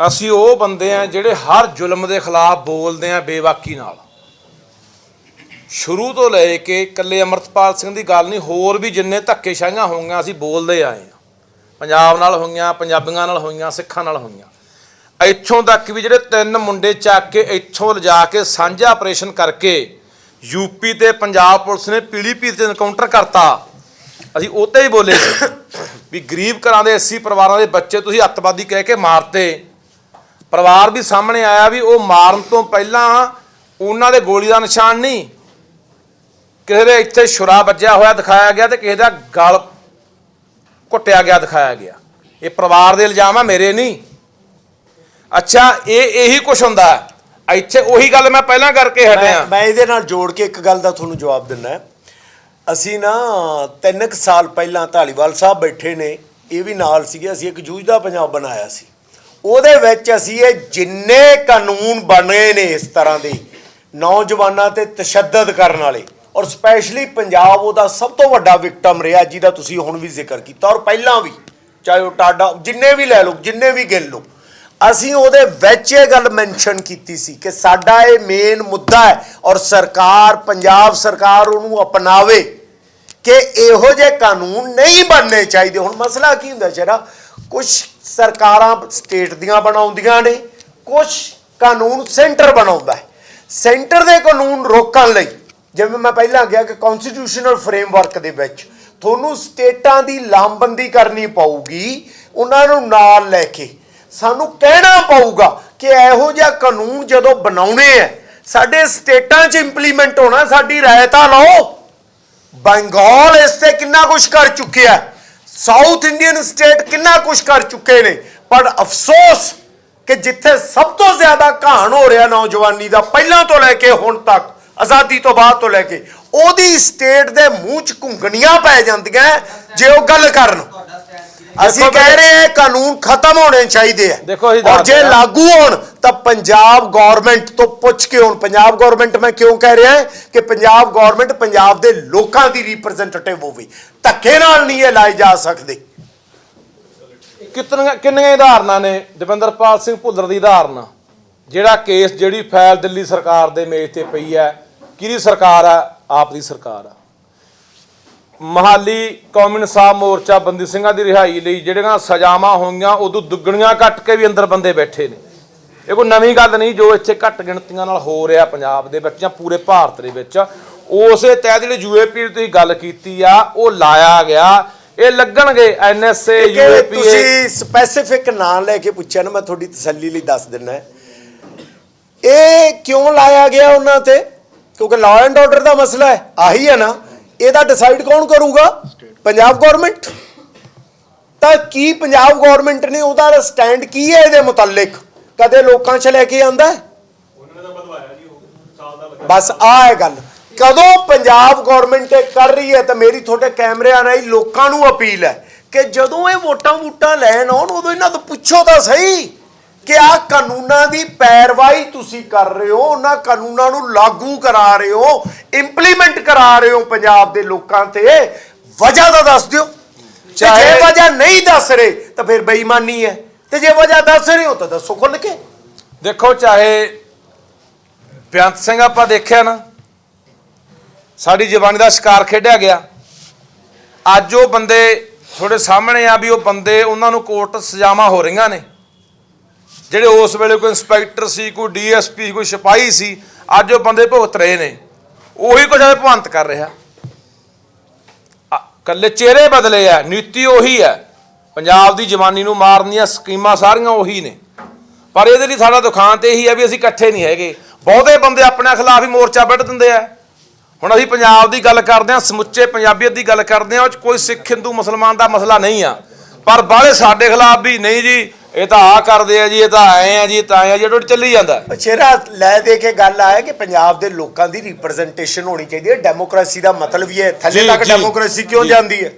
ਅਸੀਂ ਉਹ ਬੰਦੇ ਆ ਜਿਹੜੇ ਹਰ ਜ਼ੁਲਮ ਦੇ ਖਿਲਾਫ ਬੋਲਦੇ ਆ ਬੇਵਾਕੀ ਨਾਲ। ਸ਼ੁਰੂ ਤੋਂ ਲੈ ਕੇ ਇਕੱਲੇ ਅਮਰਤਪਾਲ ਸਿੰਘ ਦੀ ਗੱਲ ਨਹੀਂ, ਹੋਰ ਵੀ ਜਿੰਨੇ ਧੱਕੇਸ਼ਾਹੀਆਂ ਹੋਈਆਂ ਅਸੀਂ ਬੋਲਦੇ ਆਏ ਆ। ਪੰਜਾਬ ਨਾਲ ਹੋਈਆਂ, ਪੰਜਾਬੀਆਂ ਨਾਲ ਹੋਈਆਂ, ਸਿੱਖਾਂ ਨਾਲ ਹੋਈਆਂ। ਇੱਥੋਂ ਤੱਕ ਵੀ ਜਿਹੜੇ ਤਿੰਨ ਮੁੰਡੇ ਚੱਕ ਕੇ ਇੱਥੋਂ ਲਿਜਾ ਕੇ ਸਾਂਝਾ ਆਪਰੇਸ਼ਨ ਕਰਕੇ ਯੂਪੀ ਤੇ ਪੰਜਾਬ ਪੁਲਿਸ ਨੇ ਪੀਲੀਭੀਤ ਤੇ ਐਨਕਾਊਂਟਰ ਕਰਤਾ, ਅਸੀਂ ਉਹਤੇ ਹੀ ਬੋਲੇ ਸੀ ਵੀ ਗਰੀਬ ਘਰਾਂ ਦੇ 80 ਪਰਿਵਾਰਾਂ ਦੇ ਬੱਚੇ ਤੁਸੀਂ ਅੱਤਵਾਦੀ ਕਹਿ ਕੇ ਮਾਰਤੇ। ਪਰਿਵਾਰ ਵੀ ਸਾਹਮਣੇ ਆਇਆ ਵੀ ਉਹ ਮਾਰਨ ਤੋਂ ਪਹਿਲਾਂ ਉਹਨਾਂ ਦੇ ਗੋਲੀ ਦਾ ਨਿਸ਼ਾਨ ਨਹੀਂ। ਕਿਸੇ ਦੇ ਇੱਥੇ ਛੁਰਾ ਵੱਜਿਆ ਹੋਇਆ ਦਿਖਾਇਆ ਗਿਆ ਤੇ ਕਿਸੇ ਦਾ ਗਲ ਘੁੱਟਿਆ ਗਿਆ ਦਿਖਾਇਆ ਗਿਆ। ਇਹ ਪਰਿਵਾਰ ਦੇ ਇਲਜ਼ਾਮ ਆ ਮੇਰੇ ਨਹੀਂ। ਅੱਛਾ ਇਹ ਇਹੀ ਕੁਝ ਹੁੰਦਾ। ਇੱਥੇ ਉਹੀ ਗੱਲ ਮੈਂ ਪਹਿਲਾਂ ਕਰਕੇ ਹਟਿਆ। ਮੈਂ ਇਹਦੇ ਨਾਲ ਜੋੜ ਕੇ ਇੱਕ ਗੱਲ ਦਾ ਤੁਹਾਨੂੰ ਜਵਾਬ ਦਿੰਦਾ। ਅਸੀਂ ਨਾ ਤਿੰਨ ਕੁ ਸਾਲ ਪਹਿਲਾਂ ਢਾਲੀਵਾਲ ਸਾਹਿਬ ਬੈਠੇ ਨੇ ਇਹ ਵੀ ਨਾਲ ਸੀਗੇ ਅਸੀਂ ਇੱਕ ਜੂਝਦਾ ਪੰਜਾਬ ਬਣਾਇਆ ਸੀ। ਉਹਦੇ ਵਿੱਚ ਅਸੀਂ ਇਹ ਜਿੰਨੇ ਕਾਨੂੰਨ ਬਣੇ ਨੇ ਇਸ ਤਰ੍ਹਾਂ ਦੇ, ਨੌਜਵਾਨਾਂ ਤੇ ਤਸ਼ੱਦਦ ਕਰਨ ਵਾਲੇ, ਔਰ ਸਪੈਸ਼ਲੀ ਪੰਜਾਬ ਉਹਦਾ ਸਭ ਤੋਂ ਵੱਡਾ ਵਿਕਟਮ ਰਿਹਾ, ਜਿਹਦਾ ਤੁਸੀਂ ਹੁਣ ਵੀ ਜ਼ਿਕਰ ਕੀਤਾ, ਔਰ ਪਹਿਲਾਂ ਵੀ, ਚਾਹੇ ਉਹ ਟਾਡਾ, ਜਿੰਨੇ ਵੀ ਲੈ ਲਓ, ਜਿੰਨੇ ਵੀ ਗਿਣ ਲਓ। ਅਸੀਂ ਉਹਦੇ ਵਿੱਚ ਇਹ ਗੱਲ ਮੈਂਸ਼ਨ ਕੀਤੀ ਸੀ ਕਿ ਸਾਡਾ ਇਹ ਮੇਨ ਮੁੱਦਾ ਹੈ, ਔਰ ਸਰਕਾਰ, ਪੰਜਾਬ ਸਰਕਾਰ ਉਹਨੂੰ ਅਪਣਾਵੇ। ਕਿ ਇਹੋ ਜਿਹੇ ਕਾਨੂੰਨ ਨਹੀਂ ਬਣਨੇ ਚਾਹੀਦੇ। ਹੁਣ ਮਸਲਾ ਕੀ ਹੁੰਦਾ ਜਿਹੜਾ ਕੁਝ ਸਰਕਾਰਾਂ ਸਟੇਟ ਦੀਆਂ ਬਣਾਉਂਦੀਆਂ ਨੇ ਕੁਝ ਕਾਨੂੰਨ ਸੈਂਟਰ ਬਣਾਉਂਦਾ ਹੈ। ਸੈਂਟਰ ਦੇ ਕਾਨੂੰਨ ਰੋਕਣ ਲਈ, ਜਿਵੇਂ ਮੈਂ ਪਹਿਲਾਂ ਕਿਹਾ ਕਿ ਕਨਸਟੀਟਿਊਸ਼ਨਲ ਫਰੇਮਵਰਕ ਦੇ ਵਿੱਚ ਤੁਹਾਨੂੰ ਸਟੇਟਾਂ ਦੀ ਲਾਮਬੰਦੀ ਕਰਨੀ ਪਊਗੀ, ਉਹਨਾਂ ਨੂੰ ਨਾਲ ਲੈ ਕੇ। ਸਾਨੂੰ ਕਹਿਣਾ ਪਊਗਾ ਕਿ ਇਹੋ ਜਿਹਾ ਕਾਨੂੰਨ ਜਦੋਂ ਬਣਾਉਣੇ ਆ ਸਾਡੇ ਸਟੇਟਾਂ 'ਚ ਇੰਪਲੀਮੈਂਟ ਹੋਣਾ, ਸਾਡੀ ਰਾਇਤਾ ਲਓ। ਬੰਗਾਲ ਇਸ ਤੇ ਕਿੰਨਾ ਕੁਝ ਕਰ ਚੁੱਕਿਆ ਸਾਊਥ ਇੰਡੀਅਨ ਸਟੇਟ ਕਿੰਨਾ ਕੁਝ ਕਰ ਚੁੱਕੇ ਨੇ? ਪਰ ਅਫਸੋਸ ਕਿ ਜਿੱਥੇ ਸਭ ਤੋਂ ਜ਼ਿਆਦਾ ਘਾਣ ਹੋ ਰਿਹਾ ਨੌਜਵਾਨੀ ਦਾ ਪਹਿਲਾਂ ਤੋਂ ਲੈ ਕੇ ਹੁਣ ਤੱਕ ਆਜ਼ਾਦੀ ਤੋਂ ਬਾਅਦ ਤੋਂ ਲੈ ਕੇ ਉਹਦੀ ਸਟੇਟ ਦੇ ਮੂੰਹ 'ਚ ਘੁੰਗਣੀਆਂ ਪੈ ਜਾਂਦੀਆਂ ਜੇ ਉਹ ਗੱਲ ਕਰਨ। ਅਸੀਂ ਕਹਿ ਰਹੇ ਹਾਂ ਕਾਨੂੰਨ ਖਤਮ ਹੋਣੇ ਚਾਹੀਦੇ ਆ ਔਰ ਜੇ। ਲਾਗੂ ਹੋਣ ਤਾਂ ਪੰਜਾਬ ਗਵਰਨਮੈਂਟ ਤੋਂ ਪੁੱਛ ਕੇ ਹੁਣ ਪੰਜਾਬ ਗਵਰਨਮੈਂਟ ਮੈਂ ਕਿਉਂ ਕਹਿ ਰਿਹਾ ਹਾਂ ਕਿ ਪੰਜਾਬ ਗਵਰਨਮੈਂਟ ਪੰਜਾਬ ਦੇ ਲੋਕਾਂ ਦੀ ਰਿਪਰੈਜ਼ੈਂਟੇਟਿਵ ਹੋਵੇ। ਧੱਕੇ ਨਾਲ ਨਹੀਂ ਇਹ ਲਾਏ ਜਾ ਸਕਦੇ। ਕਿਤਨੀਆਂ ਕਿੰਨੀਆਂ ਉਦਾਹਰਨਾਂ ਨੇ? ਦਵਿੰਦਰਪਾਲ ਸਿੰਘ ਭੁੱਲਰ ਦੀ ਉਦਾਹਰਨ ਜਿਹੜਾ ਕੇਸ ਜਿਹੜੀ ਫਾਈਲ ਦਿੱਲੀ ਸਰਕਾਰ ਦੇ ਮੇਜ਼ ਤੇ ਪਈ ਹੈ, ਕਿਹਦੀ ਸਰਕਾਰ ਆ? ਆਪ ਦੀ ਸਰਕਾਰ ਆ। ਮਹਾਲੀ ਕੌਮੀ ਇਨਸਾਫ ਮੋਰਚਾ ਬੰਦੀ ਸਿੰਘਾਂ ਦੀ ਰਿਹਾਈ ਲਈ ਜਿਹੜੀਆਂ ਸਜ਼ਾਵਾਂ ਹੋਈਆਂ, ਉਦੋਂ ਦੁੱਗਣੀਆਂ ਕੱਟ ਕੇ ਵੀ ਅੰਦਰ ਬੰਦੇ ਬੈਠੇ ਨੇ। ਇਹ ਕੋਈ ਨਵੀਂ ਗੱਲ ਨਹੀਂ ਜੋ ਇੱਥੇ ਘੱਟ ਗਿਣਤੀਆਂ ਨਾਲ ਹੋ ਰਿਹਾ ਪੰਜਾਬ ਦੇ ਵਿੱਚ ਜਾਂ ਪੂਰੇ ਭਾਰਤ ਦੇ ਵਿੱਚ ਉਸੇ ਤਹਿਤ ਜਿਹੜੇ ਯੂਏਪੀ ਦੀ ਤੁਸੀਂ ਗੱਲ ਕੀਤੀ ਆ ਉਹ ਲਾਇਆ ਗਿਆ। ਇਹ ਲੱਗਣਗੇ ਐਨਐਸਏ ਯੂਏਪੀ ਤੁਸੀਂ ਸਪੈਸੀਫਿਕ ਨਾਂ ਲੈ ਕੇ ਪੁੱਛਿਆ ਨਾ ਮੈਂ ਤੁਹਾਡੀ ਤਸੱਲੀ ਲਈ ਦੱਸ ਦਿੰਨਾ ਹੈ। ਇਹ ਕਿਉਂ ਲਾਇਆ ਗਿਆ ਉਹਨਾਂ ਤੇ? ਕਿਉਂਕਿ ਲਾਅ ਐਂਡ ਆਰਡਰ ਦਾ ਮਸਲਾ ਹੈ ਆਹੀ ਹੈ ਨਾ। ਇਹਦਾ ਡਿਸਾਈਡ ਕੌਣ ਕਰੂਗਾ? ਪੰਜਾਬ ਗਵਰਨਮੈਂਟ ਤਾਂ ਕੀ ਪੰਜਾਬ ਗਵਰਨਮੈਂਟ ਨੇ ਉਹਦਾ ਸਟੈਂਡ ਕੀ ਹੈ ਇਹਦੇ ਮੁਤਲਕ? ਕਦੇ ਲੋਕਾਂ 'ਚ ਲੈ ਕੇ ਆਂਦਾ ਬਸ ਆ ਹੈ ਗੱਲ। ਕਦੋਂ ਪੰਜਾਬ ਗਵਰਨਮੈਂਟ ਇਹ ਕਰ ਰਹੀ ਹੈ ਤਾਂ ਮੇਰੀ ਤੁਹਾਡੇ ਕੈਮਰਿਆਂ ਰਾਹੀਂ ਲੋਕਾਂ ਨੂੰ ਅਪੀਲ ਹੈ ਕਿ ਜਦੋਂ ਇਹ ਵੋਟਾਂ ਵੋਟਾਂ ਲੈਣ ਆਉਣ ਉਦੋਂ ਇਹਨਾਂ ਤੋਂ ਪੁੱਛੋ ਤਾਂ ਸਹੀ ਕਿ ਆ ਕਾਨੂੰਨਾਂ ਦੀ ਪੈਰਵਾਈ ਤੁਸੀਂ ਕਰ ਰਹੇ ਹੋ ਉਹਨਾਂ ਕਾਨੂੰਨਾਂ ਨੂੰ ਲਾਗੂ ਕਰਾ ਰਹੇ ਹੋ ਇੰਪਲੀਮੈਂਟ ਕਰਾ ਰਹੇ ਹੋ ਪੰਜਾਬ ਦੇ ਲੋਕਾਂ ਤੇ। ਵਜ੍ਹਾ ਤਾਂ ਦੱਸ ਦਿਓ। ਜੇ ਚਾਹੇ- ਵਜ੍ਹਾ ਨਹੀਂ ਦੱਸ ਰਹੇ ਤਾਂ ਫਿਰ ਬੇਈਮਾਨੀ ਹੈ। ਤੇ ਜੇ ਵਜ੍ਹਾ ਦੱਸ ਰਹੇ ਹੋ ਤਾਂ ਦੱਸੋ ਖੁੱਲ ਕੇ। ਦੇਖੋ ਚਾਹੇ ਬੇਅੰਤ ਸਿੰਘ ਆਪਾਂ ਦੇਖਿਆ ਨਾ ਸਾਡੀ ਜਵਾਨੀ ਦਾ ਸ਼ਿਕਾਰ ਖੇਡਿਆ ਗਿਆ। ਅੱਜ ਉਹ ਬੰਦੇ ਤੁਹਾਡੇ ਸਾਹਮਣੇ ਆ ਵੀ ਉਹ ਬੰਦੇ ਉਹਨਾਂ ਨੂੰ ਕੋਰਟ ਸਜ਼ਾਵਾਂ ਹੋ ਰਹੀਆਂ ਨੇ। ਜਿਹੜੇ ਉਸ ਵੇਲੇ ਕੋਈ ਇੰਸਪੈਕਟਰ ਸੀ ਕੋਈ ਡੀਐਸਪੀ ਕੋਈ ਸਿਪਾਹੀ ਸੀ ਅੱਜ ਉਹ ਬੰਦੇ ਭੁਗਤ ਰਹੇ ਨੇ। ਉਹੀ ਕੁਝ ਇਹ ਭਵੰਤ ਕਰ ਰਿਹਾ। ਆ, ਕੱਲੇ ਚਿਹਰੇ ਬਦਲੇ ਆ ਨੀਤੀ ਉਹੀ ਹੈ ਪੰਜਾਬ ਦੀ ਜਵਾਨੀ ਨੂੰ ਮਾਰਨ ਦੀਆਂ ਸਕੀਮਾਂ ਸਾਰੀਆਂ ਉਹੀ ਨੇ। ਪਰ ਇਹਦੇ ਲਈ ਸਾਡਾ ਦੁਖਾਂ ਤੇ ਇਹੀ ਹੈ ਵੀ ਅਸੀਂ ਇਕੱਠੇ ਨਹੀਂ ਹੈਗੇ। ਬਹੁਤੇ ਬੰਦੇ ਆਪਣੇ ਖਿਲਾਫ ਹੀ ਮੋਰਚਾ ਵੱਢ ਦਿੰਦੇ ਆ। ਹੁਣ ਅਸੀਂ ਪੰਜਾਬ ਦੀ ਗੱਲ ਕਰਦੇ ਹਾਂ ਸਮੁੱਚੇ ਪੰਜਾਬੀਅਤ ਦੀ ਗੱਲ ਕਰਦੇ ਹਾਂ ਉਹ 'ਚ ਕੋਈ ਸਿੱਖ ਹਿੰਦੂ ਮੁਸਲਮਾਨ ਦਾ ਮਸਲਾ ਨਹੀਂ ਆ। ਪਰ ਬਾਹਲੇ ਸਾਡੇ ਖਿਲਾਫ ਵੀ ਨਹੀਂ ਜੀ ਇਹ ਤਾਂ ਆ ਕਰਦੇ ਆ ਜੀ ਇਹ ਤਾਂ ਐ ਆ ਜੀ ਇਹ ਤਾਂ ਐ ਆ ਜੀ ਇਹ ਚੱਲੀ ਜਾਂਦਾ। ਸ਼ੇਰਾ ਲੈ ਦੇ ਕੇ ਗੱਲ ਆਇਆ ਕਿ ਪੰਜਾਬ ਦੇ ਲੋਕਾਂ ਦੀ ਰਿਪਰੈਜ਼ੈਂਟੇਸ਼ਨ ਹੋਣੀ ਚਾਹੀਦੀ ਹੈ। ਡੈਮੋਕ੍ਰੇਸੀ ਦਾ ਮਤਲਬ ਹੀ ਹੈ ਥੱਲੇ ਤੱਕ ਡੈਮੋਕ੍ਰੇਸੀ ਕਿਉਂ। ਜਾਂਦੀ ਹੈ?